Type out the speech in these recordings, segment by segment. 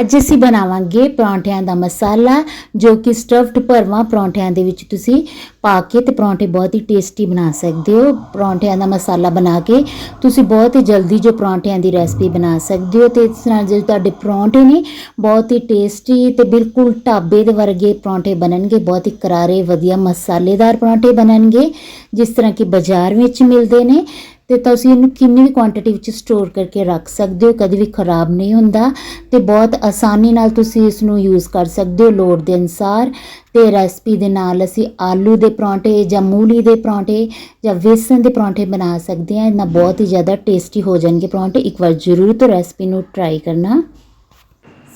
ਅੱਜ ਅਸੀਂ ਬਣਾਵਾਂਗੇ ਪਰੌਂਠਿਆਂ ਦਾ ਮਸਾਲਾ, ਜੋ ਕਿ ਸਟਫਡ ਭਰਵਾਂ ਪਰੌਂਠਿਆਂ ਦੇ ਵਿੱਚ ਤੁਸੀਂ ਪਾ ਕੇ ਤੇ ਪਰੌਂਠੇ ਬਹੁਤ ਹੀ ਟੇਸਟੀ ਬਣਾ ਸਕਦੇ ਹੋ। ਪਰੌਂਠਿਆਂ ਦਾ ਮਸਾਲਾ ਬਣਾ ਕੇ ਤੁਸੀਂ ਬਹੁਤ ਹੀ ਜਲਦੀ ਜੋ ਪਰੌਂਠਿਆਂ ਦੀ ਰੈਸਪੀ ਬਣਾ ਸਕਦੇ ਹੋ ਤੇ ਇਸ ਨਾਲ ਜੋ ਤੁਹਾਡੇ ਪਰੌਂਠੇ ਨੇ ਬਹੁਤ ਹੀ ਟੇਸਟੀ ਤੇ ਬਿਲਕੁਲ ਢਾਬੇ ਦੇ ਵਰਗੇ ਪਰੌਂਠੇ ਬਣਨਗੇ, ਬਹੁਤ ਹੀ ਕਰਾਰੇ, ਵਧੀਆ ਮਸਾਲੇਦਾਰ ਪਰੌਂਠੇ ਬਣਨਗੇ, ਜਿਸ ਤਰ੍ਹਾਂ ਕਿ ਬਾਜ਼ਾਰ ਵਿੱਚ ਮਿਲਦੇ ਨੇ। ਤੇ ਤੁਸੀਂ ਇਹਨੂੰ ਕਿੰਨੀ ਵੀ ਕੁਆਂਟੀਟੀ ਵਿੱਚ ਸਟੋਰ ਕਰਕੇ ਰੱਖ ਸਕਦੇ ਹੋ, ਕਦੇ ਵੀ ਖਰਾਬ ਨਹੀਂ ਹੁੰਦਾ ਤੇ ਬਹੁਤ ਆਸਾਨੀ ਨਾਲ ਤੁਸੀਂ ਇਸ ਨੂੰ ਯੂਜ਼ ਕਰ ਸਕਦੇ ਹੋ ਲੋੜ ਦੇ ਅਨਸਾਰ। ਤੇ ਰੈਸਪੀ ਦੇ ਨਾਲ ਅਸੀਂ ਆਲੂ ਦੇ ਪਰੌਂਠੇ ਜਾਂ ਮੂਲੀ ਦੇ ਪਰੌਂਠੇ ਜਾਂ ਵੇਸਣ ਦੇ ਪਰੌਂਠੇ ਬਣਾ ਸਕਦੇ ਹਾਂ। ਇਹਨਾਂ ਬਹੁਤ ਹੀ ਜ਼ਿਆਦਾ ਟੇਸਟੀ ਹੋ ਜਾਣਗੇ ਪਰੌਂਠੇ। ਇੱਕ ਵਾਰ ਜ਼ਰੂਰ ਤੋਂ ਰੈਸਪੀ ਨੂੰ ਟਰਾਈ ਕਰਨਾ।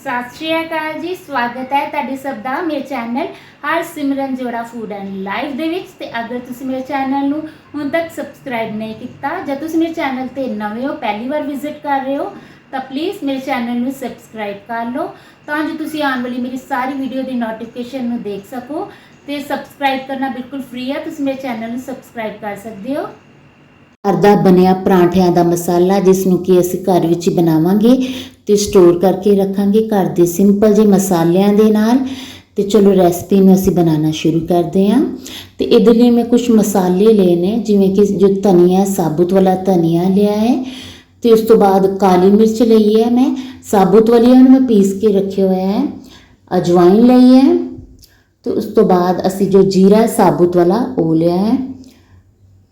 ਸਤਿ ਸ਼੍ਰੀ ਅਕਾਲ ਜੀ, ਸਵਾਗਤ ਹੈ ਤੁਹਾਡੇ ਸਭ ਦਾ ਮੇਰੇ ਚੈਨਲ ਹਰ ਸਿਮਰਨ ਜੋੜਾ ਫੂਡ ਐਂਡ ਲਾਈਫ ਦੇ ਵਿੱਚ। ਤੇ ਅਗਰ ਤੁਸੀਂ ਮੇਰੇ ਚੈਨਲ ਨੂੰ ਹੁਣ ਤੱਕ ਸਬਸਕ੍ਰਾਈਬ ਨਹੀਂ ਕੀਤਾ, ਜਾਂ ਤੁਸੀਂ ਮੇਰੇ ਚੈਨਲ ਤੇ ਨਵੇਂ ਹੋ, ਪਹਿਲੀ ਵਾਰ ਵਿਜ਼ਿਟ ਕਰ ਰਹੇ ਹੋ, ਤਾਂ ਪਲੀਜ਼ ਮੇਰੇ ਚੈਨਲ ਨੂੰ ਸਬਸਕ੍ਰਾਈਬ ਕਰ ਲਓ, ਤਾਂ ਜੋ ਤੁਸੀਂ ਆਉਣ ਵਾਲੀ ਮੇਰੀ ਸਾਰੀ ਵੀਡੀਓ ਦੀ ਨੋਟੀਫਿਕੇਸ਼ਨ ਨੂੰ ਦੇਖ ਸਕੋ। ਤੇ ਸਬਸਕ੍ਰਾਈਬ ਕਰਨਾ ਬਿਲਕੁਲ ਫ੍ਰੀ ਹੈ ਤੁਸੀਂ ਮੇਰੇ ਚੈਨਲ ਨੂੰ ਸਬਸਕ੍ਰਾਈਬ ਕਰ ਸਕਦੇ ਹੋ। ਘਰ ਦਾ ਬਣਿਆ ਪਰਾਂਠਿਆਂ ਦਾ ਮਸਾਲਾ, ਜਿਸ ਨੂੰ ਕਿ ਅਸੀਂ ਘਰ ਵਿੱਚ ਹੀ ਬਣਾਵਾਂਗੇ ਤੇ ਸਟੋਰ ਕਰਕੇ ਰੱਖਾਂਗੇ। ਘਰ ਦੇ ਸਿੰਪਲ ਜੇ ਮਸਾਲਿਆਂ ਦੇ ਨਾਲ। ਤੇ ਚਲੋ ਰੈਸਪੀ ਨੂੰ ਅਸੀਂ ਬਣਾਉਣਾ ਸ਼ੁਰੂ ਕਰਦੇ ਹਾਂ। ਤੇ ਇਹਦੇ ਲਈ ਮੈਂ ਕੁਝ ਮਸਾਲੇ ਲਏ ਨੇ, ਜਿਵੇਂ ਕਿ ਜੋ ਧਨੀਆ, ਸਾਬੁਤ ਵਾਲਾ ਧਨੀਆ ਲਿਆ ਹੈ। ਤੇ ਉਸ ਤੋਂ ਬਾਅਦ ਕਾਲੀ ਮਿਰਚ ਲਈ ਹੈ ਮੈਂ। ਸਾਬੁਤ ਵਾਲੀ ਉਹਨੂੰ ਮੈਂ ਪੀਸ ਕੇ ਰੱਖਿਆ ਹੋਇਆ ਹੈ। ਅਜਵਾਇਨ ਲਈ ਹੈ। ਤੇ ਉਸ ਤੋਂ ਬਾਅਦ ਅਸੀਂ ਜੋ ਜੀਰਾ, ਸਾਬੁਤ ਵਾਲਾ, ਉਹ ਲਿਆ ਹੈ।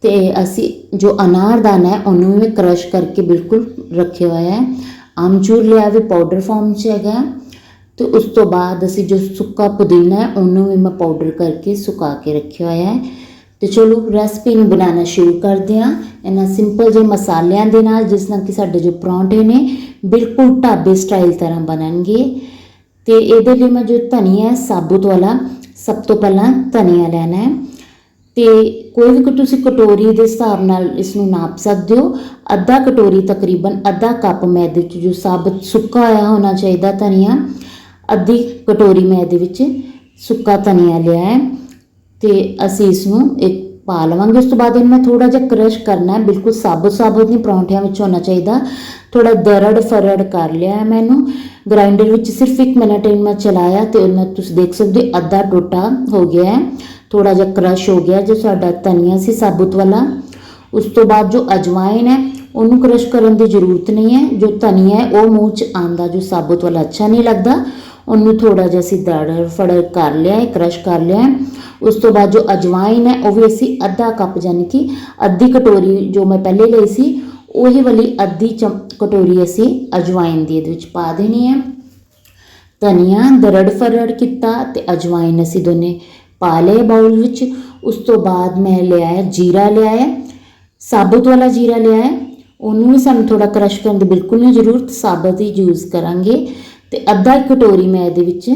ਤੇ ਅਸੀਂ ਜੋ ਅਨਾਰਦਾਨਾ ਹੈ, ਉਹਨੂੰ ਵੀ ਕ੍ਰਸ਼ ਕਰਕੇ ਬਿਲਕੁਲ ਰੱਖਿਆ ਹੋਇਆ ਹੈ। ਆਮਚੂਰ ਲਿਆ ਵੀ ਪਾਊਡਰ ਫਾਰਮ 'ਚ ਹੈਗਾ ਤੇ ਉਸ ਤੋਂ ਬਾਅਦ ਅਸੀਂ ਜੋ ਸੁੱਕਾ ਪੁਦੀਨਾ ਹੈ ਉਹਨੂੰ ਵੀ ਮੈਂ ਪਾਊਡਰ ਕਰਕੇ ਸੁਕਾ ਕੇ ਰੱਖਿਆ ਹੋਇਆ ਹੈ ਤੇ ਚਲੋ ਰੈਸਪੀ ਨੂੰ ਬਣਾਉਣਾ ਸ਼ੁਰੂ ਕਰਦੇ ਹਾਂ ਇਹਨਾਂ ਸਿੰਪਲ ਜਿਹੇ ਮਸਾਲਿਆਂ ਦੇ ਨਾਲ ਜਿਸ ਨਾਲ ਕਿ ਸਾਡੇ ਜੋ ਪਰੌਂਠੇ ਨੇ ਬਿਲਕੁਲ ਢਾਬੇ ਸਟਾਈਲ ਤਰ੍ਹਾਂ ਬਣਨਗੇ ਤੇ ਇਹਦੇ ਲਈ ਮੈਂ ਜੋ ਧਨੀਆ ਹੈ ਸਾਬੁਤ ਵਾਲਾ ਸਭ ਤੋਂ ਪਹਿਲਾਂ ਧਨੀਆ ਲੈਣਾ ਹੈ ਤੇ ਕੋਈ ਵੀ ਤੁਸੀਂ ਕਟੋਰੀ ਦੇ ਹਿਸਾਬ ਨਾਲ ਇਸ ਨੂੰ ਨਾਪ ਸਕਦੇ ਹੋ। ਅੱਧਾ ਕਟੋਰੀ ਤਕਰੀਬਨ ਅੱਧਾ ਕੱਪ ਮੈਦੇ ਚ, ਜੋ ਸਾਬਤ ਸੁੱਕਾ ਹੋਇਆ ਹੋਣਾ ਚਾਹੀਦਾ ਧਨੀਆ, ਅੱਧੀ ਕਟੋਰੀ ਮੈਂ ਇਹਦੇ ਵਿੱਚ ਸੁੱਕਾ ਧਨੀਆ ਲਿਆ ਹੈ। ਤੇ ਅਸੀਂ ਇਸ ਨੂੰ ਇੱਕ ਪਾ ਲਵਾਂਗੇ। ਉਸ ਤੋਂ ਬਾਅਦ ਇਹਨੂੰ ਮੈਂ ਥੋੜਾ ਜਿਹਾ ਕ੍ਰਸ਼ ਕਰਨਾ ਹੈ। ਬਿਲਕੁਲ ਸਾਬਤ ਸਾਬਤ ਨਹੀਂ ਪਰੌਂਠਿਆਂ ਵਿੱਚ ਹੋਣਾ ਚਾਹੀਦਾ। ਥੋੜਾ ਦਰੜ ਫਰੜ ਕਰ ਲਿਆ ਹੈ ਮੈਨੂੰ ਗ੍ਰਾਈਂਡਰ ਵਿੱਚ ਸਿਰਫ 1 ਮਿੰਟ ਇਹਨੂੰ ਮੈਂ ਚਲਾਇਆ ਤੇ ਉਹਨਾਂ ਤੁਸੀਂ ਦੇਖ ਸਕਦੇ ਹੋ, ਅੱਧਾ ਟੋਟਾ ਹੋ ਗਿਆ ਹੈ। ਥੋੜਾ ਜਿਹਾ ਕ੍ਰਸ਼ ਹੋ ਗਿਆ ਜੋ ਸਾਡਾ ਧਨੀਆ ਸੀ, ਸਾਬੁਤ ਵਾਲਾ। ਉਸ ਤੋਂ ਬਾਅਦ ਜੋ ਅਜਵਾਇਨ ਹੈ, ਉਹਨੂੰ ਕ੍ਰਸ਼ ਕਰਨ ਦੀ ਜ਼ਰੂਰਤ ਨਹੀਂ ਹੈ। ਜੋ ਧਨੀਆ ਹੈ, ਉਹ ਮੂੰਹ 'ਚ ਆਂਦਾ ਜੋ ਸਾਬੁਤ ਵਾਲਾ ਅੱਛਾ ਨਹੀਂ ਲੱਗਦਾ, ਉਹਨੂੰ ਥੋੜਾ ਜਿਹਾ ਅਸੀਂ ਦਰੜ ਫੜ ਕਰ ਲਿਆ ਹੈ ਕ੍ਰਸ਼ ਕਰ ਲਿਆ ਹੈ। ਉਸ ਤੋਂ ਬਾਅਦ ਜੋ ਅਜਵਾਇਨ ਹੈ, ਉਹ ਵੀ ਅਸੀਂ ਅੱਧਾ ਕੱਪ ਯਾਨੀ ਕਿ ਅੱਧੀ ਕਟੋਰੀ ਜੋ ਮੈਂ ਪਹਿਲੇ ਲਈ ਸੀ, ਉਹੀ ਵਾਲੀ ਅੱਧੀ ਚਮ, ਕਟੋਰੀ ਅਸੀਂ ਅਜਵਾਇਨ ਦੀ ਇਹਦੇ ਵਿੱਚ ਪਾ ਦੇਣੀ ਹੈ। ਧਨੀਆ, ਦਰੜ ਫਰੜ ਕੀਤਾ ਤੇ ਅਜਵਾਇਨ ਅਸੀਂ ਦੋਨੇ ਪਾ ਲਏ ਬਾਉਲ ਵਿੱਚ। ਉਸ ਤੋਂ ਬਾਅਦ ਮੈਂ ਲਿਆ ਹੈ ਜੀਰਾ ਲਿਆ ਹੈ। ਸਾਬਤ ਵਾਲਾ ਜੀਰਾ ਲਿਆ ਹੈ। ਉਹਨੂੰ ਵੀ ਸਾਨੂੰ ਥੋੜਾ ਕ੍ਰਸ਼ ਕਰਨ ਦੀ ਬਿਲਕੁਲ ਨਹੀਂ ਜ਼ਰੂਰਤ, ਸਾਬਤ ਹੀ ਯੂਜ਼ ਕਰਾਂਗੇ। ਤੇ ਅੱਧਾ ਕਟੋਰੀ ਮੈਂ ਇਹਦੇ ਵਿੱਚ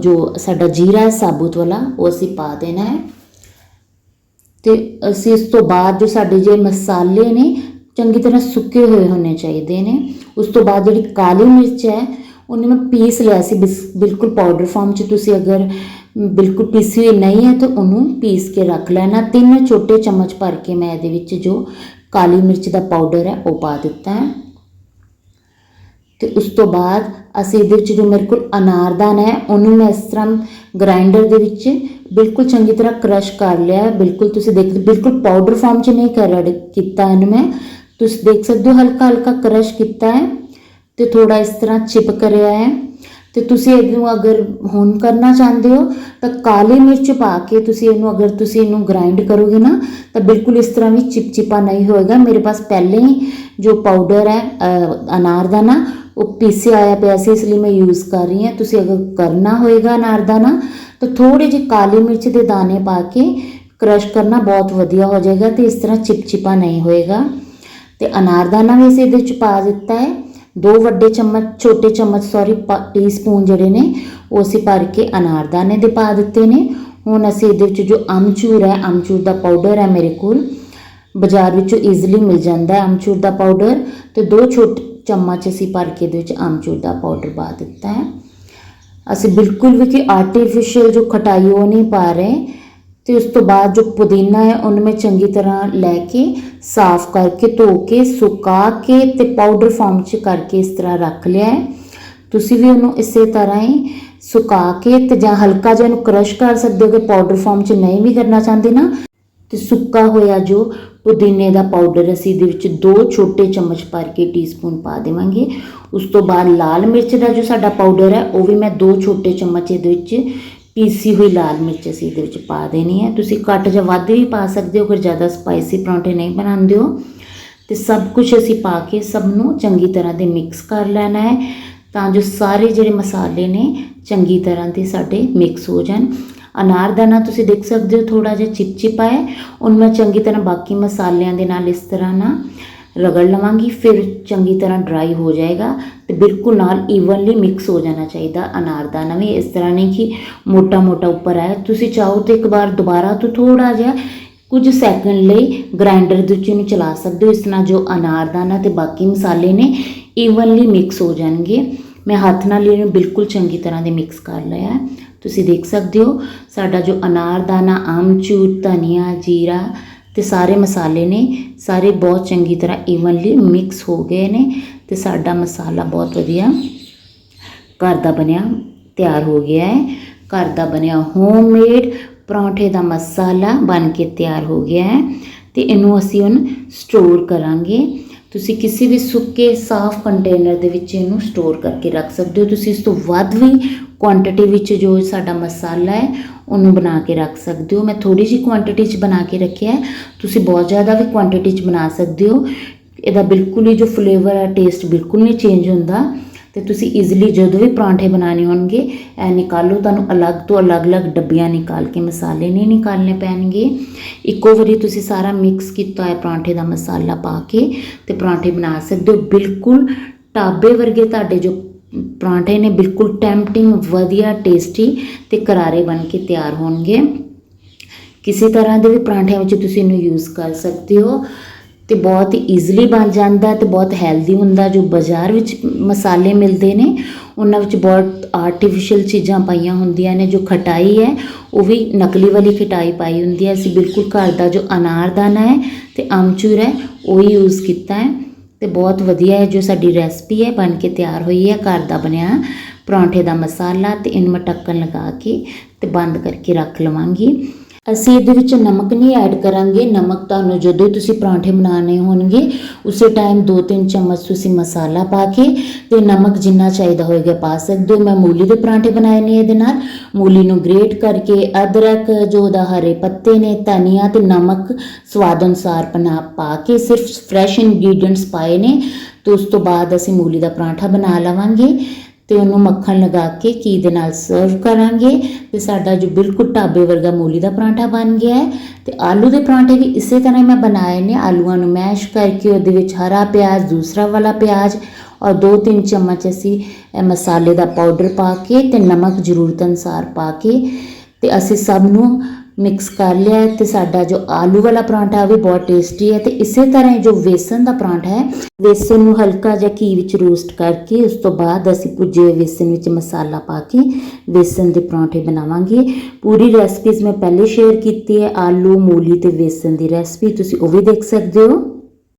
ਜੋ ਸਾਡਾ ਜੀਰਾ ਹੈ, ਸਾਬੂਤ ਵਾਲਾ, ਉਹ ਅਸੀਂ ਪਾ ਦੇਣਾ ਹੈ। ਤੇ ਅਸੀਂ ਇਸ ਤੋਂ ਬਾਅਦ ਜੋ ਸਾਡੇ ਜੇ ਮਸਾਲੇ ਨੇ, ਚੰਗੀ ਤਰ੍ਹਾਂ ਸੁੱਕੇ ਹੋਏ ਹੋਣੇ ਚਾਹੀਦੇ ਨੇ। ਉਸ ਤੋਂ ਬਾਅਦ ਜਿਹੜੀ ਕਾਲੀ ਮਿਰਚ ਹੈ, ਉਹਨੇ ਮੈਂ ਪੀਸ ਲਿਆ ਸੀ, ਬਿਸ- ਬਿਲਕੁਲ ਪਾਊਡਰ ਫਾਰਮ 'ਚ ਤੁਸੀਂ ਅਗਰ ਬਿਲਕੁਲ ਪੀਸੀ ਹੋਈ ਨਹੀਂ ਹੈ, ਤਾਂ ਉਹਨੂੰ ਪੀਸ ਕੇ ਰੱਖ ਲੈਣਾ। ਤਿੰਨ ਛੋਟੇ ਚਮਚ ਭਰ ਕੇ ਮੈਂ ਇਹਦੇ ਵਿੱਚ ਜੋ ਕਾਲੀ ਮਿਰਚ ਦਾ ਪਾਊਡਰ ਹੈ, ਉਹ ਪਾ ਦਿੱਤਾ ਹੈ। ਤੇ ਉਸ ਤੋਂ ਬਾਅਦ ਅਸੀਂ ਇਹਦੇ ਵਿੱਚ ਜੋ ਮੇਰੇ ਕੋਲ ਅਨਾਰਦਾਨਾ ਹੈ, ਉਹਨੂੰ ਮੈਂ ਇਸ ਤਰ੍ਹਾਂ ਗ੍ਰਾਈਂਡਰ ਦੇ ਵਿੱਚ ਬਿਲਕੁਲ ਚੰਗੀ ਤਰ੍ਹਾਂ ਕ੍ਰਸ਼ ਕਰ ਲਿਆ ਬਿਲਕੁਲ ਤੁਸੀਂ ਦੇਖ ਬਿਲਕੁਲ ਪਾਊਡਰ ਫਾਰਮ 'ਚ ਨਹੀਂ ਕਰ ਕੀਤਾ ਇਹਨੂੰ ਮੈਂ। ਤੁਸੀਂ ਦੇਖ ਸਕਦੇ ਹੋ ਹਲਕਾ ਹਲਕਾ ਕ੍ਰਸ਼ ਕੀਤਾ ਹੈ ਤੇ ਥੋੜਾ ਇਸ ਤਰ੍ਹਾਂ ਚਿਪਕ ਰਿਹਾ ਹੈ। ਤੇ ਤੁਸੀਂ ਇਹਨੂੰ ਅਗਰ ਹੁਣ ਕਰਨਾ ਚਾਹੁੰਦੇ ਹੋ, ਤਾਂ ਕਾਲੀ ਮਿਰਚ ਪਾ ਕੇ ਤੁਸੀਂ ਇਹਨੂੰ ਅਗਰ ਤੁਸੀਂ ਇਹਨੂੰ ਗ੍ਰਾਈਂਡ ਕਰੋਗੇ ਨਾ, ਤਾਂ ਬਿਲਕੁਲ ਇਸ ਤਰ੍ਹਾਂ ਵੀ ਚਿਪਚਿਪਾ ਨਹੀਂ ਹੋਏਗਾ। ਮੇਰੇ ਪਾਸ ਪਹਿਲੇ ਹੀ ਜੋ ਪਾਊਡਰ ਹੈ ਅਨਾਰ ਦਾ ਨਾ ਉਹ ਪੀਸਿਆ ਆਇਆ ਪਿਆ ਸੀ, ਇਸ ਲਈ ਮੈਂ ਯੂਜ਼ ਕਰ ਰਹੀ ਹਾਂ। ਤੁਸੀਂ ਅਗਰ ਕਰਨਾ ਹੋਏਗਾ ਅਨਾਰਦਾਨਾ ਤਾਂ ਥੋੜੇ ਜਿਹੇ ਕਾਲੀ ਮਿਰਚ ਦੇ ਦਾਣੇ ਪਾ ਕੇ ਕ੍ਰਸ਼ ਕਰਨਾ ਬਹੁਤ ਵਧੀਆ ਹੋ ਜਾਏਗਾ ਤੇ ਇਸ ਤਰ੍ਹਾਂ ਚਿਪਚਿਪਾ ਨਹੀਂ ਹੋਏਗਾ। ਤੇ ਅਨਾਰਦਾਨਾ ਵੀ ਅਸੀਂ ਇਹਦੇ ਵਿੱਚ ਪਾ ਦਿੱਤਾ ਹੈ। ਦੋ ਵੱਡੇ ਚਮਚ, ਛੋਟੇ ਚਮਚ ਸੌਰੀ ਟੀਸਪੂਨ ਜਿਹੜੇ ਨੇ, ਉਹ ਅਸੀਂ ਭਰ ਕੇ ਅਨਾਰਦਾਨੇ ਦੇ ਪਾ ਦਿੱਤੇ ਨੇ। ਹੁਣ ਅਸੀਂ ਇਹਦੇ ਵਿੱਚ ਜੋ ਅਮਚੂਰ ਹੈ, ਅਮਚੂਰ ਦਾ ਪਾਊਡਰ ਹੈ ਮੇਰੇ ਕੋਲ, ਬਾਜ਼ਾਰ ਵਿੱਚੋਂ ਈਜ਼ੀਲੀ ਮਿਲ ਜਾਂਦਾ ਹੈ ਅਮਚੂਰ ਦਾ ਪਾਊਡਰ ਤੇ ਦੋ ਛੋਟੇ ਚਮਚ ਅਸੀਂ ਭਰ ਕੇ ਇਹਦੇ ਵਿੱਚ ਆਮਚੂਰ ਦਾ ਪਾਊਡਰ ਪਾ ਦਿੱਤਾ ਹੈ। ਅਸੀਂ ਬਿਲਕੁਲ ਵੀ ਕਿ ਆਰਟੀਫੀਸ਼ੀਅਲ ਜੋ ਖਟਾਈ ਉਹ ਨਹੀਂ ਪਾ ਰਹੇ। ਤੇ ਉਸ ਤੋਂ ਬਾਅਦ ਜੋ ਪੁਦੀਨਾ ਹੈ, ਉਹਨੂੰ ਮੈਂ ਚੰਗੀ ਤਰ੍ਹਾਂ ਲੈ ਕੇ ਸਾਫ਼ ਕਰਕੇ ਧੋ ਕੇ, ਸੁਕਾ ਕੇ ਤੇ ਪਾਊਡਰ ਫਾਰਮ 'ਚ ਕਰਕੇ ਇਸ ਤਰ੍ਹਾਂ ਰੱਖ ਲਿਆ ਹੈ। ਤੁਸੀਂ ਵੀ ਉਹਨੂੰ ਇਸੇ ਤਰ੍ਹਾਂ ਹੀ ਸੁਕਾ ਕੇ ਤੇ ਜਾਂ ਹਲਕਾ ਜਿਹਾ ਇਹਨੂੰ ਕ੍ਰਸ਼ ਕਰ ਸਕਦੇ ਹੋ ਕਿ ਪਾਊਡਰ ਫਾਰਮ 'ਚ ਨਹੀਂ ਵੀ ਕਰਨਾ ਚਾਹੁੰਦੇ ਨਾ। ਤੇ ਸੁੱਕਾ ਹੋਇਆ ਜੋ ਪੁਦੀਨੇ ਦਾ ਪਾਊਡਰ ਅਸੀਂ ਇਹਦੇ ਵਿੱਚ ਦੋ ਛੋਟੇ ਚਮਚ ਭਰ ਕੇ ਟੀਸਪੂਨ ਪਾ ਦੇਵਾਂਗੇ। ਉਸ ਤੋਂ ਬਾਅਦ ਲਾਲ ਮਿਰਚ ਦਾ ਜੋ ਸਾਡਾ ਪਾਊਡਰ ਹੈ, ਉਹ ਵੀ ਮੈਂ ਦੋ ਛੋਟੇ ਚਮਚ ਇਹਦੇ ਵਿੱਚ ਪੀਸੀ ਹੋਈ ਲਾਲ ਮਿਰਚ ਅਸੀਂ ਇਹਦੇ ਵਿੱਚ ਪਾ ਦੇਣੀ ਹੈ। ਤੁਸੀਂ ਘੱਟ ਜਾਂ ਵੱਧ ਵੀ ਪਾ ਸਕਦੇ ਹੋ, ਅਗਰ ਜ਼ਿਆਦਾ ਸਪਾਈਸੀ ਪਰੌਂਠੇ ਨਹੀਂ ਬਣਾਉਂਦੇ ਹੋ। ਤੇ ਸਭ ਕੁਝ ਅਸੀਂ ਪਾ ਕੇ ਸਭ ਨੂੰ ਚੰਗੀ ਤਰ੍ਹਾਂ ਦੇ ਮਿਕਸ ਕਰ ਲੈਣਾ ਹੈ, ਤਾਂ ਜੋ ਸਾਰੇ ਜਿਹੜੇ ਮਸਾਲੇ ਨੇ ਚੰਗੀ ਤਰ੍ਹਾਂ ਦੇ ਸਾਡੇ ਮਿਕਸ ਹੋ ਜਾਣ। ਅਨਾਰਦਾਨਾ ਤੁਸੀਂ ਦੇਖ ਸਕਦੇ ਹੋ ਥੋੜਾ ਜਿਹਾ ਚਿਪਚਿਪਾ ਹੈ। ਉਹਨੂੰ ਮੈਂ ਚੰਗੀ ਤਰ੍ਹਾਂ ਬਾਕੀ ਮਸਾਲਿਆਂ ਦੇ ਨਾਲ ਇਸ ਤਰ੍ਹਾਂ ਨਾ ਰਗੜ ਲਵਾਂਗੀ, ਫਿਰ ਚੰਗੀ ਤਰ੍ਹਾਂ ਡਰਾਈ ਹੋ ਜਾਏਗਾ ਤੇ ਬਿਲਕੁਲ ਨਾਲ ਈਵਨਲੀ ਮਿਕਸ ਹੋ ਜਾਣਾ ਚਾਹੀਦਾ ਅਨਾਰਦਾਨਾ ਵੀ, ਇਸ ਤਰ੍ਹਾਂ ਨਹੀਂ ਕਿ ਮੋਟਾ ਮੋਟਾ ਉੱਪਰ ਆਏ ਤੁਸੀਂ ਚਾਹੋ ਤੇ ਇੱਕ ਵਾਰ ਦੁਬਾਰਾ ਤੋਂ ਥੋੜਾ ਜਿਹਾ ਕੁਝ ਸੈਕਿੰਡ ਲਈ ਗ੍ਰਾਈਂਡਰ ਦੇ ਵਿੱਚ ਇਹਨੂੰ ਚਲਾ ਸਕਦੇ ਹੋ, ਇਸ ਨਾਲ ਜੋ ਅਨਾਰਦਾਨਾ ਤੇ ਬਾਕੀ ਮਸਾਲੇ ਨੇ ਈਵਨਲੀ ਮਿਕਸ ਹੋ ਜਾਣਗੇ। ਮੈਂ ਹੱਥ ਨਾਲ ਇਹਨੂੰ ਬਿਲਕੁਲ ਚੰਗੀ ਤਰ੍ਹਾਂ ਦੇ ਮਿਕਸ ਕਰ ਲਿਆ ਤੁਸੀਂ ਦੇਖ ਸਕਦੇ ਹੋ, ਸਾਡਾ ਜੋ ਅਨਾਰਦਾਨਾ ਆਮਚੂਰ ਧਨੀਆ, ਜੀਰਾ ਤੇ ਸਾਰੇ ਮਸਾਲੇ ਨੇ, ਸਾਰੇ ਬਹੁਤ ਚੰਗੀ ਤਰ੍ਹਾਂ ਈਵਨਲੀ ਮਿਕਸ ਹੋ ਗਏ ਨੇ ਤੇ ਸਾਡਾ ਮਸਾਲਾ ਬਹੁਤ ਵਧੀਆ ਘਰ ਦਾ ਬਣਿਆ, ਤਿਆਰ ਹੋ ਗਿਆ ਹੈ। ਘਰ ਦਾ ਬਣਿਆ ਹੋਮਮੇਡ ਪਰੌਂਠੇ ਦਾ ਮਸਾਲਾ ਬਣ ਕੇ ਤਿਆਰ ਹੋ ਗਿਆ ਹੈ ਤੇ ਇਹਨੂੰ ਅਸੀਂ ਹੁਣ ਸਟੋਰ ਕਰਾਂਗੇ। ਤੁਸੀਂ ਕਿਸੇ ਵੀ ਸੁੱਕੇ, ਸਾਫ਼ ਕੰਟੇਨਰ ਦੇ ਵਿੱਚ ਇਹਨੂੰ ਸਟੋਰ ਕਰਕੇ ਰੱਖ ਸਕਦੇ ਹੋ। ਤੁਸੀਂ ਇਸ ਤੋਂ ਵੱਧ ਵੀ ਕੁਆਂਟੀਟੀ ਵਿੱਚ ਜੋ ਸਾਡਾ ਮਸਾਲਾ ਹੈ, ਉਹਨੂੰ ਬਣਾ ਕੇ ਰੱਖ ਸਕਦੇ ਹੋ। ਮੈਂ ਥੋੜੀ ਜਿਹੀ ਕੁਆਂਟੀਟੀ 'ਚ ਬਣਾ ਕੇ ਰੱਖਿਆ ਹੈ। ਤੁਸੀਂ ਬਹੁਤ ਜ਼ਿਆਦਾ ਵੀ ਕੁਆਂਟੀਟੀ 'ਚ ਬਣਾ ਸਕਦੇ ਹੋ। ਇਹਦਾ ਬਿਲਕੁਲ ਹੀ ਜੋ ਫਲੇਵਰ ਹੈ ਟੇਸਟ ਬਿਲਕੁਲ ਨਹੀਂ ਚੇਂਜ ਹੁੰਦਾ। ਤੇ ਤੁਸੀਂ ਈਜ਼ੀਲੀ ਜਦੋਂ ਵੀ ਪਰਾਂਠੇ ਬਣਾਉਣੇ ਹੋਣਗੇ, ਇਹ ਨਿਕਾਲੋ, ਤੁਹਾਨੂੰ ਅਲੱਗ ਤੋਂ ਅਲੱਗ-ਅਲੱਗ ਡੱਬੀਆਂ ਨਿਕਾਲ ਕੇ ਮਸਾਲੇ ਨਹੀਂ ਨਿਕਾਲਨੇ ਪੈਣਗੇ। ਇੱਕੋ ਵਾਰੀ ਤੁਸੀਂ ਸਾਰਾ ਮਿਕਸ ਕੀਤਾ ਹੈ ਪਰਾਂਠੇ ਦਾ ਮਸਾਲਾ ਪਾ ਕੇ ਤੇ ਪਰਾਂਠੇ ਬਣਾ ਸਕਦੇ ਹੋ। ਬਿਲਕੁਲ ਢਾਬੇ ਵਰਗੇ ਤੁਹਾਡੇ ਜੋ ਪਰਾਂਠੇ ਨੇ, ਬਿਲਕੁਲ ਟੈਂਪਟਿੰਗ ਵਧੀਆ ਟੇਸਟੀ ਤੇ ਕਰਾਰੇ ਬਣ ਕੇ ਤਿਆਰ ਹੋਣਗੇ। ਕਿਸੇ ਤਰ੍ਹਾਂ ਦੇ ਵੀ ਪਰਾਂਠਿਆਂ ਵਿੱਚ ਤੁਸੀਂ ਇਹਨੂੰ ਯੂਜ਼ ਕਰ ਸਕਦੇ ਹੋ। ਤੇ ਬਹੁਤ ਹੀ ਈਜ਼ੀਲੀ ਬਣ ਜਾਂਦਾ ਹੈ ਤੇ ਬਹੁਤ ਹੈਲਦੀ ਹੁੰਦਾ ਜੋ ਬਾਜ਼ਾਰ ਵਿੱਚ ਮਸਾਲੇ ਮਿਲਦੇ ਨੇ, ਉਹਨਾਂ ਵਿੱਚ ਬਹੁਤ ਆਰਟੀਫੀਸ਼ੀਅਲ ਚੀਜ਼ਾਂ ਪਾਈਆਂ ਹੁੰਦੀਆਂ ਨੇ, ਜੋ ਖਟਾਈ ਹੈ, ਉਹ ਵੀ ਨਕਲੀ ਵਾਲੀ ਖਟਾਈ ਪਾਈ ਹੁੰਦੀ ਹੈ। ਅਸੀਂ ਬਿਲਕੁਲ ਘਰ ਦਾ ਜੋ ਅਨਾਰਦਾਨਾ ਹੈ ਤੇ ਆਮਚੂਰ ਹੈ, ਉਹ ਹੀ ਯੂਜ਼ ਕੀਤਾ ਹੈ। ਤੇ ਬਹੁਤ ਵਧੀਆ ਹੈ ਜੋ ਸਾਡੀ ਰੈਸਪੀ ਹੈ, ਬਣ ਕੇ ਤਿਆਰ ਹੋਈ ਹੈ। ਘਰ ਦਾ ਬਣਿਆ ਪਰੌਂਠੇ ਦਾ ਮਸਾਲਾ ਤੇ ਇਹਨੂੰ ਮੈਂ ਢੱਕਣ ਲਗਾ ਕੇ ਤੇ ਬੰਦ ਕਰਕੇ ਰੱਖ ਲਵਾਂਗੀ। ਅਸੀਂ ਇਹਦੇ ਵਿੱਚ ਨਮਕ ਨਹੀਂ ਐਡ ਕਰਾਂਗੇ। ਨਮਕ ਤੁਹਾਨੂੰ ਜਦੋਂ ਤੁਸੀਂ ਪਰਾਂਠੇ ਬਣਾਉਣੇ ਹੋਣਗੇ, ਉਸੇ ਟਾਈਮ 2-3 ਚਮਚ ਤੁਸੀਂ ਮਸਾਲਾ ਪਾ ਕੇ ਤੇ ਨਮਕ ਜਿੰਨਾ ਚਾਹੀਦਾ ਹੋਏਗਾ ਪਾ ਸਕਦੇ ਹੋ। ਮੈਂ ਮੂਲੀ ਦੇ ਪਰਾਂਠੇ ਬਣਾਏ ਨੇ ਇਹਦੇ ਨਾਲ। ਮੂਲੀ ਨੂੰ ਗ੍ਰੇਟ ਕਰਕੇ ਅਦਰਕ, ਜੋ ਉਹਦਾ ਹਰੇ ਪੱਤੇ ਨੇ, ਧਨੀਆ ਤੇ ਨਮਕ ਸਵਾਦ ਅਨੁਸਾਰ ਬਣਾ ਪਾ ਕੇ ਸਿਰਫ ਫਰੈਸ਼ ਇੰਗਰੀਡੀਐਂਟਸ ਪਾਏ ਨੇ। ਤੇ ਉਸ ਤੋਂ ਬਾਅਦ ਅਸੀਂ ਮੂਲੀ ਦਾ ਪਰਾਂਠਾ ਬਣਾ ਲਵਾਂਗੇ। ਤੇ ਉਹਨੂੰ ਮੱਖਣ ਲਗਾ ਕੇ ਘੀ ਦੇ ਨਾਲ ਸਰਵ ਕਰਾਂਗੇ। ਤੇ ਸਾਡਾ ਜੋ ਬਿਲਕੁਲ ਢਾਬੇ ਵਰਗਾ ਮੂਲੀ ਦਾ ਪਰਾਂਠਾ ਬਣ ਗਿਆ ਹੈ। ਤੇ ਆਲੂ ਦੇ ਪਰਾਂਠੇ ਵੀ ਇਸੇ ਤਰ੍ਹਾਂ ਹੀ ਮੈਂ ਬਣਾਏ ਨੇ। ਆਲੂਆਂ ਨੂੰ ਮੈਸ਼ ਕਰਕੇ ਉਹਦੇ ਵਿੱਚ ਹਰਾ ਪਿਆਜ਼, ਦੂਸਰਾ ਵਾਲਾ ਪਿਆਜ਼ ਔਰ 2-3 ਚਮਚ ਅਸੀਂ ਮਸਾਲੇ ਦਾ ਪਾਊਡਰ ਪਾ ਕੇ ਤੇ ਨਮਕ ਜ਼ਰੂਰਤ ਅਨੁਸਾਰ ਪਾ ਕੇ ਤੇ ਅਸੀਂ ਸਭ ਨੂੰ ਮਿਕਸ ਕਰ ਲਿਆ ਹੈ ਤੇ ਸਾਡਾ ਜੋ ਆਲੂ ਵਾਲਾ ਪਰਾਂਠਾ ਉਹ ਵੀ ਬਹੁਤ ਟੇਸਟੀ ਹੈ ਤੇ ਇਸੇ ਤਰ੍ਹਾਂ ਹੀ ਜੋ ਵੇਸਣ ਦਾ ਪਰਾਂਠਾ ਹੈ, ਵੇਸਣ ਨੂੰ ਹਲਕਾ ਜਿਹਾ ਘੀ ਵਿੱਚ ਰੋਸਟ ਕਰਕੇ ਉਸ ਤੋਂ ਬਾਅਦ ਅਸੀਂ ਭੁੱਜੇ ਹੋਏ ਵੇਸਣ ਵਿੱਚ ਮਸਾਲਾ ਪਾ ਕੇ ਵੇਸਣ ਦੇ ਪਰਾਂਠੇ ਬਣਾਵਾਂਗੇ। ਪੂਰੀ ਰੈਸਪੀਜ਼ ਮੈਂ ਪਹਿਲੇ ਸ਼ੇਅਰ ਕੀਤੀ ਹੈ, ਆਲੂ, ਮੂਲੀ ਤੇ ਵੇਸਣ ਦੀ ਰੈਸਪੀ ਤੁਸੀਂ ਉਹ ਵੀ ਦੇਖ ਸਕਦੇ ਹੋ।